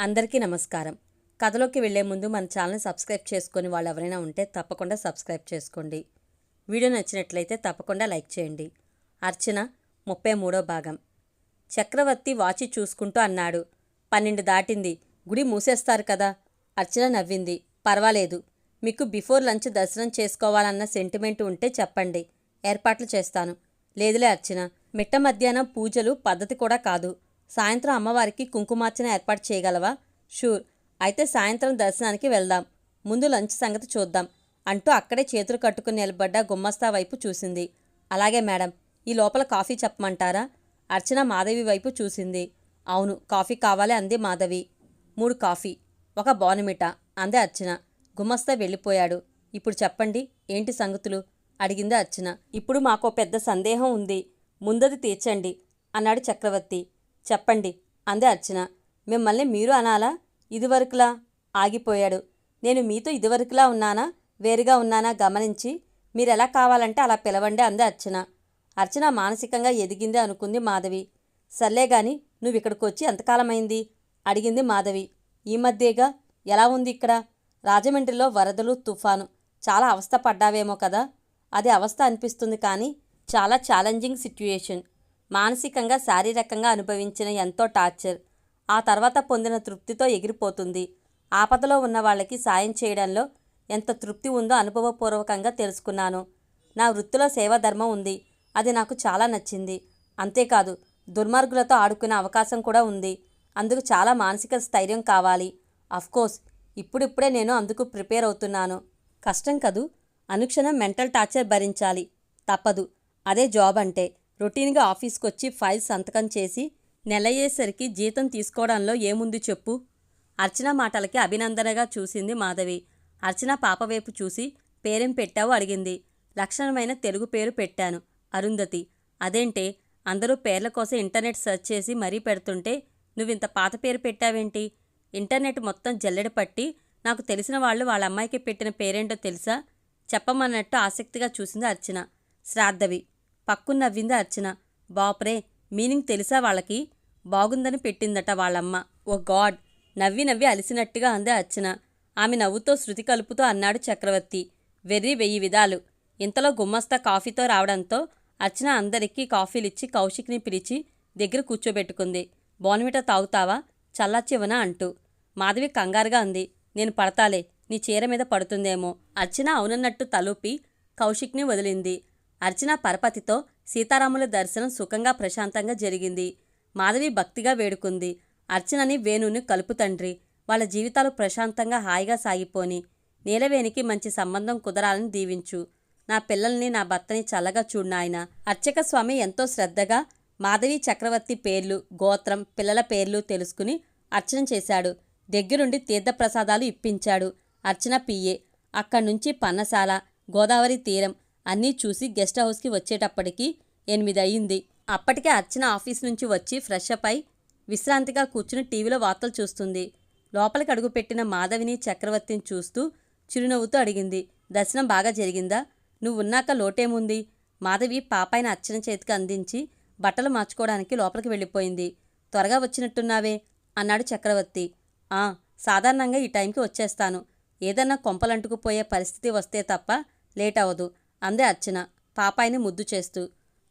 అందరికీ నమస్కారం. కథలోకి వెళ్ళే ముందు మన ఛానల్ని సబ్స్క్రైబ్ చేసుకుని వాళ్ళు ఎవరైనా ఉంటే తప్పకుండా సబ్స్క్రైబ్ చేసుకోండి. వీడియో నచ్చినట్లయితే తప్పకుండా లైక్ చేయండి. అర్చన ముప్పై మూడో భాగం. చక్రవర్తి వాచి చూసుకుంటూ అన్నాడు పన్నెండు దాటింది. గుడి మూసేస్తారు కదా? అర్చన నవ్వింది. పర్వాలేదు. మీకు బిఫోర్ లంచ్ దర్శనం చేసుకోవాలన్న సెంటిమెంట్ ఉంటే చెప్పండి. ఏర్పాట్లు చేస్తాను. లేదులే అర్చన. మిట్ట మధ్యాహ్నం పూజలు పద్ధతి కూడా కాదు. సాయంత్రం అమ్మవారికి కుంకుమార్చన ఏర్పాటు చేయగలవా? షూర్. అయితే సాయంత్రం దర్శనానికి వెళ్దాం. ముందు లంచ్ సంగతి చూద్దాం అంటూ అక్కడే చేతులు కట్టుకుని నిలబడ్డ గుమ్మస్తా వైపు చూసింది. అలాగే మేడం ఈ లోపల కాఫీ చెప్పమంటారా? అర్చన మాధవి వైపు చూసింది. అవును కాఫీ కావాలి అంది మాధవి. మూడు కాఫీ ఒక బోనమిట అందే అర్చన. గుమస్తా వెళ్ళిపోయాడు. ఇప్పుడు చెప్పండి ఏంటి సంగతులు? అడిగింది అర్చన. ఇప్పుడు మాకో పెద్ద సందేహం ఉంది. ముందది తీర్చండి అన్నాడు చక్రవర్తి. చెప్పండి అందే అర్చన. మిమ్మల్ని మీరు అనాలా? ఇదివరకులా? ఆగిపోయాడు. నేను మీతో ఇదివరకులా ఉన్నానా? వేరుగా ఉన్నానా? గమనించి మీరెలా కావాలంటే అలా పిలవండి అందే అర్చన. అర్చన మానసికంగా ఎదిగింది అనుకుంది మాధవి. సర్లే గాని నువ్వు ఇక్కడికి వచ్చి ఎంతకాలమైంది? అడిగింది మాధవి. ఈ మధ్యేగా? ఎలా ఉంది ఇక్కడ? రాజమండ్రిలో వరదలు తుఫాను. చాలా అవస్థ పడ్డావేమో కదా? అది అవస్థ అనిపిస్తుంది కానీ చాలా ఛాలెంజింగ్ సిట్యుయేషన్ మానసికంగా శారీరకంగా అనుభవించిన ఎంతో టార్చర్. ఆ తర్వాత పొందిన తృప్తితో ఎగిరిపోతుంది. ఆపదలో ఉన్న వాళ్ళకి సాయం చేయడంలో ఎంత తృప్తి ఉందో అనుభవపూర్వకంగా తెలుసుకున్నాను. నా వృత్తిలో సేవాధర్మం ఉంది. అది నాకు చాలా నచ్చింది. అంతేకాదు దుర్మార్గులతో ఆడుకునే అవకాశం కూడా ఉంది. అందుకు చాలా మానసిక స్థైర్యం కావాలి. అఫ్కోర్స్ ఇప్పుడిప్పుడే నేను అందుకు ప్రిపేర్ అవుతున్నాను. కష్టం కదూ? అనుక్షణం మెంటల్ టార్చర్ భరించాలి. తప్పదు. అదే జాబ్ అంటే. రొటీన్గా ఆఫీస్కి వచ్చి ఫైల్స్ సంతకం చేసి నెలయ్యేసరికి జీతం తీసుకోవడంలో ఏముంది చెప్పు. అర్చన మాటలకి అభినందనగా చూసింది మాధవి. అర్చన పాప వైపు చూసి పేరేం పెట్టావు అడిగింది. లక్షణమైన తెలుగు పేరు పెట్టాను. అరుంధతి. అదేంటే అందరూ పేర్ల కోసం ఇంటర్నెట్ సెర్చ్ చేసి మరీ పెడుతుంటే నువ్వింత పాత పేరు పెట్టావేంటి? ఇంటర్నెట్ మొత్తం జల్లెడ పట్టి నాకు తెలిసిన వాళ్ళు వాళ్ళ అమ్మాయికి పెట్టిన పేరేంటో తెలుసా? చెప్పమన్నట్టు ఆసక్తిగా చూసింది అర్చన. శ్రాద్ధవి. పక్కునవ్వింది అర్చన. బాప్రే మీనింగ్ తెలుసా వాళ్ళకి? బాగుందని పెట్టిందట వాళ్ళమ్మ. Oh god! నవ్వి నవ్వి అలిసినట్టుగా అందే అర్చన. ఆమె నవ్వుతో శృతి కలుపుతూ అన్నాడు చక్రవర్తి. వెర్రి వెయ్యి విధాలు. ఇంతలో గుమ్మస్తా కాఫీతో రావడంతో అర్చన అందరికీ కాఫీలిచ్చి కౌశిక్ని పిలిచి దగ్గర కూర్చోబెట్టుకుంది. బోన్విట తాగుతావా? చల్లచ్చివనా అంటూ. మాధవి కంగారుగా అంది. నేను పడతాలే నీ చీర మీద పడుతుందేమో. అర్చన అవునన్నట్టు తలూపి కౌశిక్ని వదిలింది. అర్చన పరపతితో సీతారాముల దర్శనం సుఖంగా ప్రశాంతంగా జరిగింది. మాధవి భక్తిగా వేడుకుంది. అర్చనని వేణుని కలుపు తండ్రి. వాళ్ళ జీవితాలు ప్రశాంతంగా హాయిగా సాగిపోని. నీలవేణికి మంచి సంబంధం కుదరాలని దీవించు. నా పిల్లల్ని నా భర్తని చల్లగా చూడ్నాయన అర్చక స్వామి ఎంతో శ్రద్ధగా మాధవి చక్రవర్తి పేర్లు గోత్రం పిల్లల పేర్లు తెలుసుకుని అర్చన చేశాడు. దగ్గరుండి తీర్థప్రసాదాలు ఇప్పించాడు. అర్చన పియ్యే అక్కడ్నుంచి పన్నశాల గోదావరి తీరం అన్నీ చూసి గెస్ట్ హౌస్కి వచ్చేటప్పటికి ఎనిమిది అయ్యింది. అప్పటికే అర్చన ఆఫీస్ నుంచి వచ్చి ఫ్రెష్ అప్ అయి విశ్రాంతిగా కూర్చుని టీవీలో వార్తలు చూస్తుంది. లోపలికి అడుగుపెట్టిన మాధవిని చక్రవర్తిని చూస్తూ చిరునవ్వుతూ అడిగింది దర్శనం బాగా జరిగిందా? నువ్వున్నాక లోటేముంది? మాధవి పాపాయిన అర్చన చేతికి అందించి బట్టలు మార్చుకోవడానికి లోపలికి వెళ్ళిపోయింది. త్వరగా వచ్చినట్టున్నావే అన్నాడు చక్రవర్తి. ఆ సాధారణంగా ఈ టైంకి వచ్చేస్తాను. ఏదన్నా కొంపలంటుకుపోయే పరిస్థితి వస్తే తప్ప లేట్ అవ్వదు. అందే అర్చన. పాపాయిని ముద్దు చేస్తూ.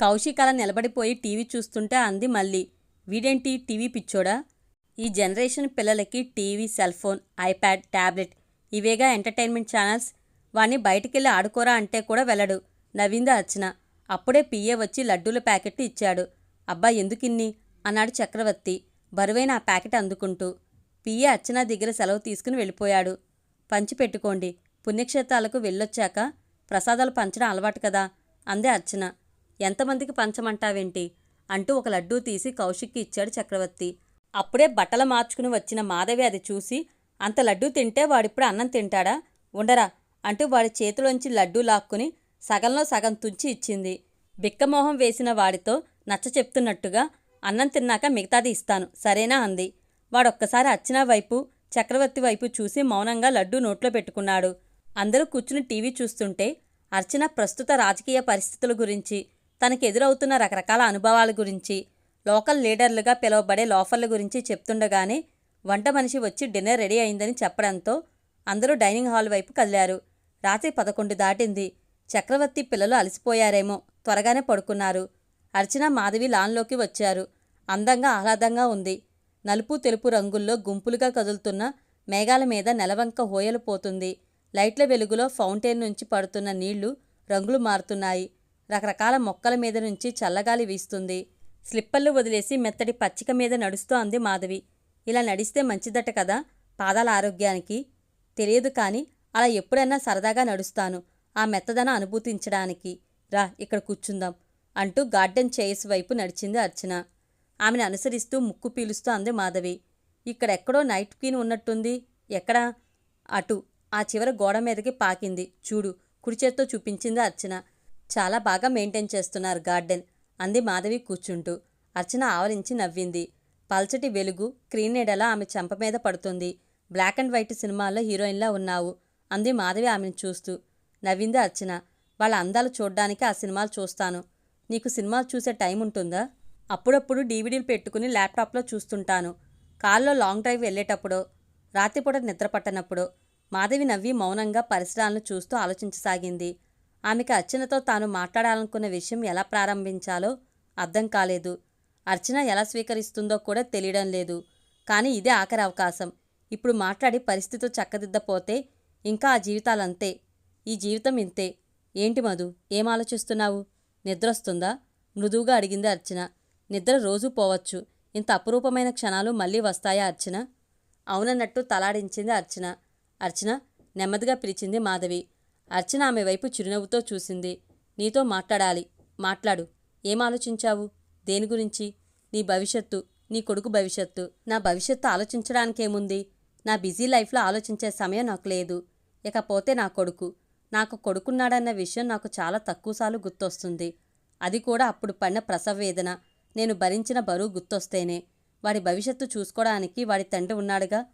కౌశిక్ అలా నిలబడిపోయి టీవీ చూస్తుంటే అంది మళ్ళీ. వీడేంటి టీవీ పిచ్చోడా? ఈ జనరేషన్ పిల్లలకి TV cell phone iPad tablet ఇవేగా entertainment channels. వాణ్ణి బయటికెళ్ళి ఆడుకోరా అంటే కూడా వెళ్ళడు. నవ్వింది అర్చన. అప్పుడే పిఏ వచ్చి లడ్డూల ప్యాకెట్ ఇచ్చాడు. అబ్బా ఎందుకిన్ని? అన్నాడు చక్రవర్తి. బరువైన ఆ ప్యాకెట్ అందుకుంటూ. పిఏ అర్చన దగ్గర సెలవు తీసుకుని వెళ్ళిపోయాడు. పంచి పెట్టుకోండి. పుణ్యక్షేత్రాలకు వెళ్ళొచ్చాక ప్రసాదాలు పంచడం అలవాటు కదా? అందే అర్చన. ఎంతమందికి పంచమంటావేంటి? అంటూ ఒక లడ్డూ తీసి కౌశిక్కి ఇచ్చాడు చక్రవర్తి. అప్పుడే బట్టలు మార్చుకుని వచ్చిన మాధవి అది చూసి అంత లడ్డూ తింటే వాడిప్పుడు అన్నం తింటాడా? ఉండరా? అంటూ వాడి చేతిలోంచి లడ్డూ లాక్కుని సగంలో సగం తుంచి ఇచ్చింది. బిక్కమోహం వేసిన వాడితో నచ్చ చెప్తున్నట్టుగా అన్నం తిన్నాక మిగతాది ఇస్తాను సరేనా అంది. వాడొక్కసారి అర్చన వైపు చక్రవర్తి వైపు చూసి మౌనంగా లడ్డూ నోట్లో పెట్టుకున్నాడు. అందరూ కూర్చుని టీవీ చూస్తుంటే అర్చన ప్రస్తుత రాజకీయ పరిస్థితుల గురించి తనకు ఎదురవుతున్న రకరకాల అనుభవాల గురించి లోకల్ లీడర్లుగా పిలువబడే లోఫర్ల గురించి చెప్తుండగానే వంట మనిషి వచ్చి డిన్నర్ రెడీ అయిందని చెప్పడంతో అందరూ డైనింగ్ హాల్ వైపు కదిలారు. రాత్రి పదకొండు దాటింది. చక్రవర్తి పిల్లలు అలసిపోయారేమో త్వరగానే పడుకున్నారు. అర్చన మాధవి లాన్లోకి వచ్చారు. అందంగా ఆహ్లాదంగా ఉంది. నలుపు తెలుపు రంగుల్లో గుంపులుగా కదులుతున్న మేఘాల మీద నెలవంక హోయలు పోతుంది. లైట్ల వెలుగులో ఫౌంటైన్ నుంచి పడుతున్న నీళ్ళు రంగులు మారుతున్నాయి. రకరకాల మొక్కల మీద నుంచి చల్లగాలి వీస్తుంది. స్లిప్పర్లు వదిలేసి మెత్తటి పచ్చిక మీద నడుస్తూ అంది మాధవి. ఇలా నడిస్తే మంచిదట కదా పాదాల ఆరోగ్యానికి. తెలియదు కానీ అలా ఎప్పుడైనా సరదాగా నడుస్తాను ఆ మెత్తదన అనుభూతించడానికి. రా ఇక్కడ కూర్చుందాం అంటూ గార్డెన్ చైర్స్ వైపు నడిచింది అర్చన. ఆమెను అనుసరిస్తూ ముక్కు పీలుస్తూ అంది మాధవి. ఇక్కడెక్కడో నైట్ క్వీన్ ఉన్నట్టుంది. ఎక్కడా? అటు. ఆ చివర గోడ మీదకి పాకింది. చూడు కుడి చేత్తో చూపించింది అర్చన. చాలా బాగా మెయింటైన్ చేస్తున్నారు గార్డెన్ అంది మాధవి కూర్చుంటూ. అర్చన ఆవరించి నవ్వింది. పల్చటి వెలుగు క్రీన్ నీడలా ఆమె చెంప మీద పడుతుంది. బ్లాక్ అండ్ వైట్ సినిమాల్లో హీరోయిన్లా ఉన్నావు అంది మాధవి ఆమెను చూస్తూ. నవ్వింది అర్చన. వాళ్ళ అందాలు చూడ్డానికి ఆ సినిమాలు చూస్తాను. నీకు సినిమాలు చూసే టైం ఉంటుందా? అప్పుడప్పుడు డీవీడీలు పెట్టుకుని ల్యాప్టాప్లో చూస్తుంటాను. కాల్లో లాంగ్ డ్రైవ్ వెళ్ళేటప్పుడో రాత్రిపూట నిద్ర పట్టనప్పుడో మాధవి నవ్వి మౌనంగా పరిసరాలను చూస్తూ ఆలోచించసాగింది. ఆమెకి అర్చనతో తాను మాట్లాడాలనుకున్న విషయం ఎలా ప్రారంభించాలో అర్థం కాలేదు. అర్చన ఎలా స్వీకరిస్తుందో కూడా తెలియడం లేదు. కానీ ఇదే ఆఖరి అవకాశం. ఇప్పుడు మాట్లాడి పరిస్థితి చక్కదిద్దపోతే ఇంకా ఆ జీవితాలంతే. ఈ జీవితం ఇంతే. ఏంటి మధు? ఏం ఆలోచిస్తున్నావు? నిద్రొస్తుందా? మృదువుగా అడిగింది అర్చన. నిద్ర రోజూ పోవచ్చు. ఇంత అపురూపమైన క్షణాలు మళ్ళీ వస్తాయా అర్చన? అవునన్నట్టు తలాడించింది అర్చన. అర్చన నెమ్మదిగా పిలిచింది మాధవి. అర్చన ఆమె వైపు చిరునవ్వుతో చూసింది. నీతో మాట్లాడాలి. మాట్లాడు. ఏం ఆలోచించావు? దేని గురించి? నీ భవిష్యత్తు. నీ కొడుకు భవిష్యత్తు. నా భవిష్యత్తు ఆలోచించడానికేముంది? నా బిజీ లైఫ్లో ఆలోచించే సమయం నాకు లేదు. ఇకపోతే నా కొడుకు. నాకు కొడుకున్నాడన్న విషయం నాకు చాలా తక్కువసార్లు గుర్తొస్తుంది. అది కూడా అప్పుడు పడిన ప్రసవ వేదన నేను భరించిన బరువు గుర్తొస్తేనే. వాడి భవిష్యత్తు చూసుకోవడానికి వాడి తండ్రి ఉన్నాడుగా?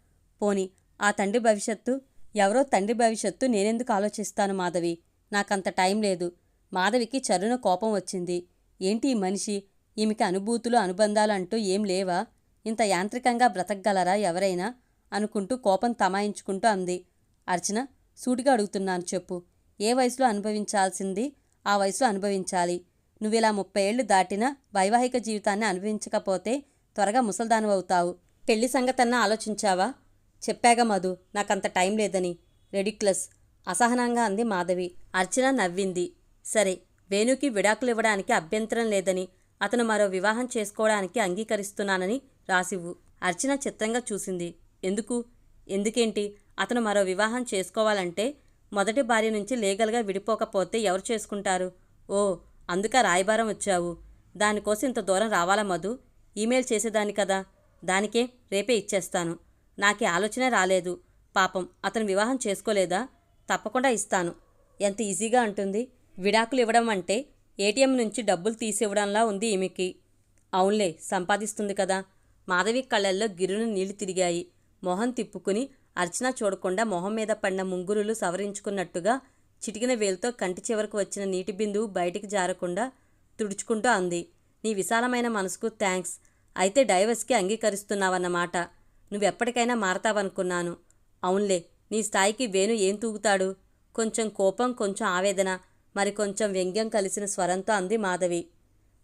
పోని. ఆ తండ్రి భవిష్యత్తు. ఎవరో తండ్రి భవిష్యత్తు నేనెందుకు ఆలోచిస్తాను మాధవి? నాకంత టైం లేదు. మాధవికి చరున కోపం వచ్చింది. ఏంటి ఈ మనిషి? ఈమెకి అనుభూతులు అనుబంధాలు అంటూ ఏం లేవా? ఇంత యాంత్రికంగా బ్రతకగలరా ఎవరైనా? అనుకుంటూ కోపం తమాయించుకుంటూ అంది. అర్చన సూటిగా అడుగుతున్నాను చెప్పు. ఏ వయసులో అనుభవించాల్సింది? ఆ వయసులో అనుభవించాలి. నువ్విలా ముప్పై ఏళ్ళు దాటినా వైవాహిక జీవితాన్ని అనుభవించకపోతే త్వరగా ముసల్దానవవుతావు. పెళ్ళి సంగతన్నా ఆలోచించావా? చెప్పాగా మధు నాకంత టైం లేదని. రెడిక్లస్ అసహనంగా అంది మాధవి. అర్చన నవ్వింది. సరే వేణుకి విడాకులు ఇవ్వడానికి అభ్యంతరం లేదని అతను మరో వివాహం చేసుకోవడానికి అంగీకరిస్తున్నానని రాసివ్వు. అర్చన చిత్రంగా చూసింది. ఎందుకు? ఎందుకేంటి? అతను మరో వివాహం చేసుకోవాలంటే మొదటి భార్య నుంచి లీగల్గా విడిపోకపోతే ఎవరు చేసుకుంటారు? ఓ అందుక రాయబారం వచ్చావు. దానికోసం ఇంత దూరం రావాలా మధు? ఈమెయిల్ చేసేదాన్ని కదా. దానికే రేపే ఇచ్చేస్తాను. నాకే ఆలోచన రాలేదు. పాపం అతను వివాహం చేసుకోలేదా? తప్పకుండా ఇస్తాను. ఎంత ఈజీగా అంటుంది? విడాకులు ఇవ్వడం అంటే ఏటీఎం నుంచి డబ్బులు తీసివ్వడంలా ఉంది ఈమెకి. అవునులే సంపాదిస్తుంది కదా. మాధవి కళ్ళల్లో గిరున నీళ్ళు తిరిగాయి. మొహం తిప్పుకుని అర్చన చూడకుండా మొహం మీద పడిన ముంగురులు సవరించుకున్నట్టుగా చిటికిన వేలుతో కంటి చివరకు వచ్చిన నీటి బిందువు బయటికి జారకుండా తుడుచుకుంటూ అంది. నీ విశాలమైన మనసుకు థ్యాంక్స్ అయితే డైవర్స్కి అంగీకరిస్తున్నావన్నమాట. నువ్వెప్పటికైనా మారతావనుకున్నాను. అవునులే నీ స్థాయికి వేణు ఏం తూగుతాడు? కొంచెం కోపం కొంచెం ఆవేదన మరి కొంచెం వ్యంగ్యం కలిసిన స్వరంతో అంది మాధవి.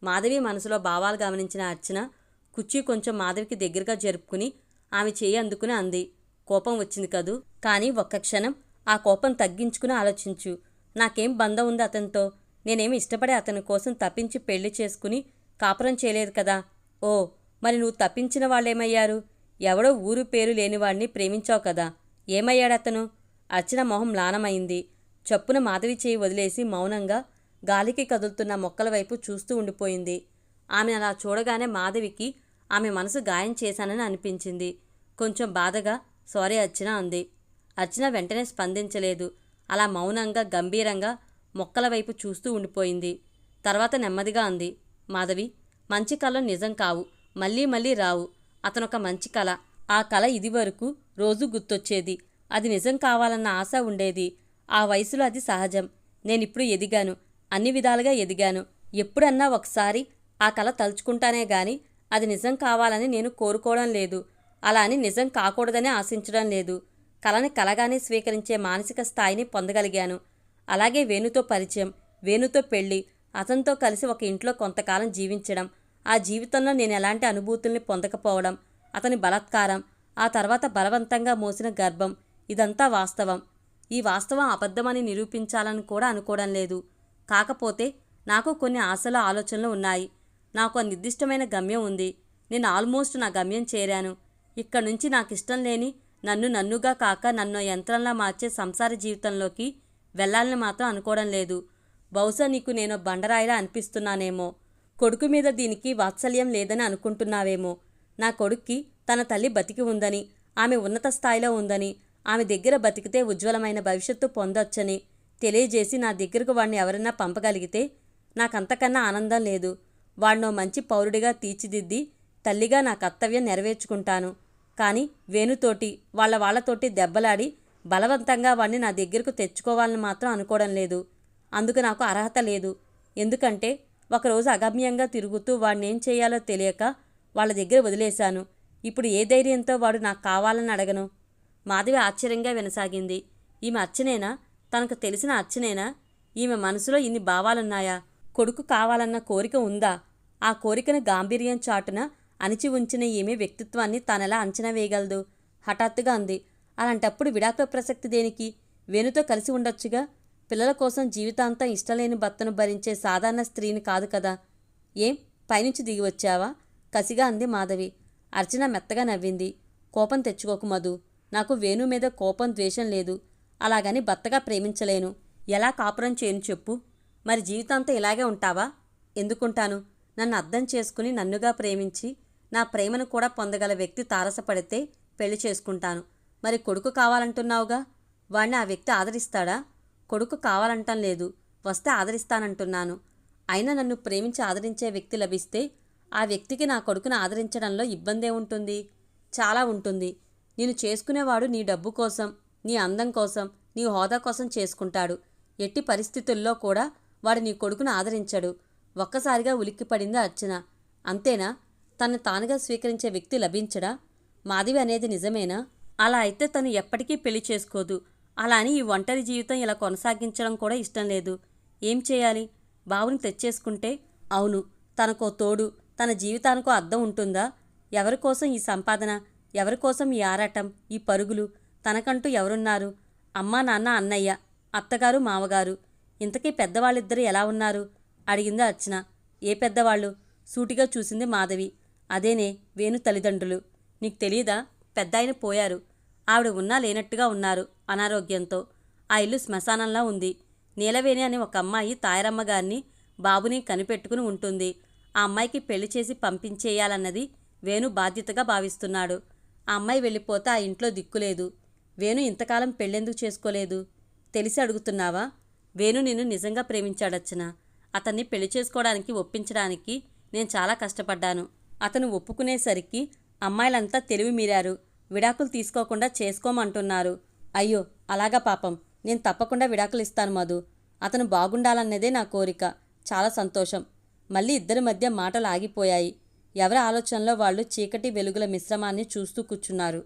మాధవి మనసులో భావాలు గమనించిన అర్చన కుర్చీ కొంచెం మాధవికి దగ్గరగా జరుపుకుని ఆమె చేయి అందుకుని అంది. కోపం వచ్చింది కదూ? కానీ ఒక్క క్షణం ఆ కోపం తగ్గించుకుని ఆలోచించు. నాకేం బంధం ఉంది అతనితో? నేనేమి ఇష్టపడే అతని కోసం తప్పించి పెళ్ళి చేసుకుని కాపురం చేయలేదు కదా? ఓ మరి నువ్వు తప్పించిన వాళ్ళేమయ్యారు? ఎవడో ఊరు పేరు లేనివాడిని ప్రేమించావు కదా. ఏమయ్యాడతను? అర్చన మొహం లానమైంది. చప్పున మాధవి చేయి వదిలేసి మౌనంగా గాలికి కదులుతున్న మొక్కల వైపు చూస్తూ ఉండిపోయింది. ఆమె అలా చూడగానే మాధవికి ఆమె మనసు గాయం చేశానని అనిపించింది. కొంచెం బాధగా సారీ అర్చన అంది. అర్చన వెంటనే స్పందించలేదు. అలా మౌనంగా గంభీరంగా మొక్కల వైపు చూస్తూ ఉండిపోయింది. తర్వాత నెమ్మదిగా అంది మాధవి మంచి కళ్ళు నిజం కావు. మళ్ళీ మళ్ళీ రావు. అతనొక మంచి కళ ఆ కళ ఇదివరకు రోజు గుర్తొచ్చేది. అది నిజం కావాలన్న ఆశ ఉండేది. ఆ వయసులో అది సహజం. నేనిప్పుడు ఎదిగాను. అన్ని విధాలుగా ఎదిగాను. ఎప్పుడన్నా ఒకసారి ఆ కళ తలుచుకుంటానే గాని అది నిజం కావాలని నేను కోరుకోవడం లేదు. అలా అని నిజం కాకూడదని ఆశించడం లేదు. కళని కలగానే స్వీకరించే మానసిక స్థాయిని పొందగలిగాను. అలాగే వేణుతో పరిచయం వేణుతో పెళ్ళి అతనితో కలిసి ఒక ఇంట్లో కొంతకాలం జీవించడం ఆ జీవితంలో నేను ఎలాంటి అనుభూతుల్ని పొందకపోవడం అతని బలాత్కారం ఆ తర్వాత బలవంతంగా మోసిన గర్భం ఇదంతా వాస్తవం. ఈ వాస్తవం అబద్ధమని నిరూపించాలని కూడా అనుకోవడం లేదు. కాకపోతే నాకు కొన్ని ఆశల ఆలోచనలు ఉన్నాయి. నాకు ఆ నిర్దిష్టమైన గమ్యం ఉంది. నేను ఆల్మోస్ట్ నా గమ్యం చేరాను. ఇక్కడ నుంచి నాకు ఇష్టం లేని నన్ను నన్నుగా కాక నన్ను యంత్రంలా మార్చే సంసార జీవితంలోకి వెళ్ళాలని మాత్రం అనుకోవడం లేదు. బహుశా నీకు నేను బండరాయిలా అనిపిస్తున్నానేమో. కొడుకు మీద దీనికి వాత్సల్యం లేదని అనుకుంటున్నావేమో. నా కొడుక్కి తన తల్లి బతికి ఉందని ఆమె ఉన్నత స్థాయిలో ఉందని ఆమె దగ్గర బతికితే ఉజ్వలమైన భవిష్యత్తు పొందొచ్చని తెలియజేసి నా దగ్గరకు వాడిని ఎవరైనా పంపగలిగితే నాకంతకన్నా ఆనందం లేదు. వాడినో మంచి పౌరుడిగా తీర్చిదిద్ది తల్లిగా నా కర్తవ్యం నెరవేర్చుకుంటాను. కానీ వేణుతోటి వాళ్ళ వాళ్ళతోటి దెబ్బలాడి బలవంతంగా వాడిని నా దగ్గరకు తెచ్చుకోవాలని మాత్రం అనుకోవడం లేదు. అందుకు నాకు అర్హత లేదు. ఎందుకంటే ఒకరోజు అగమ్యంగా తిరుగుతూ వాడినేం చేయాలో తెలియక వాళ్ళ దగ్గర వదిలేశాను. ఇప్పుడు ఏ ధైర్యంతో వాడు నాకు కావాలని అడగను? మాధవి ఆశ్చర్యంగా వినసాగింది. ఈమె అచ్చనేనా? తనకు తెలిసిన అచ్చనేనా? ఈమె మనసులో ఇన్ని భావాలున్నాయా? కొడుకు కావాలన్న కోరిక ఉందా? ఆ కోరికను గాంభీర్యం చాటున అణిచి ఉంచిన ఈమె వ్యక్తిత్వాన్ని తానెలా అంచనా వేయగలదు. హఠాత్తుగా అంది. అలాంటప్పుడు విడాకుల ప్రసక్తి దేనికి? వేణుతో కలిసి ఉండొచ్చుగా? పిల్లల కోసం జీవితాంతం ఇష్టలేని భర్తను భరించే సాధారణ స్త్రీని కాదు కదా. ఏం? పైనుంచి దిగి వచ్చావా? కసిగా అంది మాధవి. అర్చన మెత్తగా నవ్వింది. కోపం తెచ్చుకోకు మధు. నాకు వేణు మీద కోపం ద్వేషం లేదు. అలాగని భర్తగా ప్రేమించలేను. ఎలా కాపురం చేయను చెప్పు. మరి జీవితాంతం ఇలాగే ఉంటావా? ఎందుకుంటాను? నన్ను అర్థం చేసుకుని నన్నుగా ప్రేమించి నా ప్రేమను కూడా పొందగల వ్యక్తి తారసపడితే పెళ్ళి చేసుకుంటాను. మరి కొడుకు కావాలంటున్నావుగా? వాణ్ణి ఆ వ్యక్తి ఆదరిస్తాడా? కొడుకు కావాలంటం లేదు వస్తే ఆదరిస్తానంటున్నాను. అయినా నన్ను ప్రేమించి ఆదరించే వ్యక్తి లభిస్తే ఆ వ్యక్తికి నా కొడుకును ఆదరించడంలో ఇబ్బందే ఉంటుంది చాలా ఉంటుంది. నేను చేసుకునేవాడు నీ డబ్బు కోసం నీ అందం కోసం నీ హోదా కోసం చేసుకుంటాడు. ఎట్టి పరిస్థితుల్లో కూడా వాడు నీ కొడుకును ఆదరించడు. ఒక్కసారిగా ఉలిక్కిపడింది అర్చన. అంతేనా? తను తానుగా స్వీకరించే వ్యక్తి లభించడా? మాధవి అనేది నిజమేనా? అలా అయితే తను ఎప్పటికీ పెళ్ళి చేసుకోదు. అలా అని ఈ ఒంటరి జీవితం ఇలా కొనసాగించడం కూడా ఇష్టం లేదు. ఏం చేయాలి? బావుని తెచ్చేసుకుంటే అవును తనకో తోడు తన జీవితానికో అర్థం ఉంటుందా? ఎవరి కోసం ఈ సంపాదన? ఎవరి కోసం ఈ ఆరాటం? ఈ పరుగులు? తనకంటూ ఎవరున్నారు? అమ్మా నాన్న అన్నయ్య అత్తగారు మామగారు ఇంతకీ పెద్దవాళ్ళిద్దరూ ఎలా ఉన్నారు? అడిగింది అర్చన. ఏ పెద్దవాళ్ళు? సూటిగా చూసింది మాధవి. అదేనే వేణు తల్లిదండ్రులు. నీకు తెలీదా? పెద్ద ఆయన పోయారు. ఆవిడ ఉన్నా లేనట్టుగా ఉన్నారు అనారోగ్యంతో. ఆ ఇల్లు శ్మశానంలా ఉంది. నీలవేణి అనే ఒక అమ్మాయి తాయరమ్మ గారిని బాబుని కనిపెట్టుకుని ఉంటుంది. ఆ అమ్మాయికి పెళ్ళి చేసి పంపించేయాలన్నది వేణు బాధ్యతగా భావిస్తున్నాడు. ఆ అమ్మాయి వెళ్ళిపోతే ఆ ఇంట్లో దిక్కులేదు వేణు ఇంతకాలం పెళ్ళెందుకు చేసుకోలేదు? తెలిసి అడుగుతున్నావా? వేణు నిన్ను నిజంగా ప్రేమించాడచ్చనా. అతన్ని పెళ్ళి చేసుకోవడానికి ఒప్పించడానికి నేను చాలా కష్టపడ్డాను. అతను ఒప్పుకునేసరికి అమ్మాయిలంతా తెలివి మీరారు. విడాకులు తీసుకోకుండా చేసుకోమంటున్నారు. అయ్యో అలాగా పాపం. నేను తప్పకుండా విడాకులు ఇస్తాను మధు. అతను బాగుండాలన్నదే నా కోరిక. చాలా సంతోషం. మళ్ళీ ఇద్దరి మధ్య మాటలు ఆగిపోయాయి. ఎవరి ఆలోచనలో వాళ్ళు చీకటి వెలుగుల మిశ్రమాన్ని చూస్తూ కూర్చున్నారు.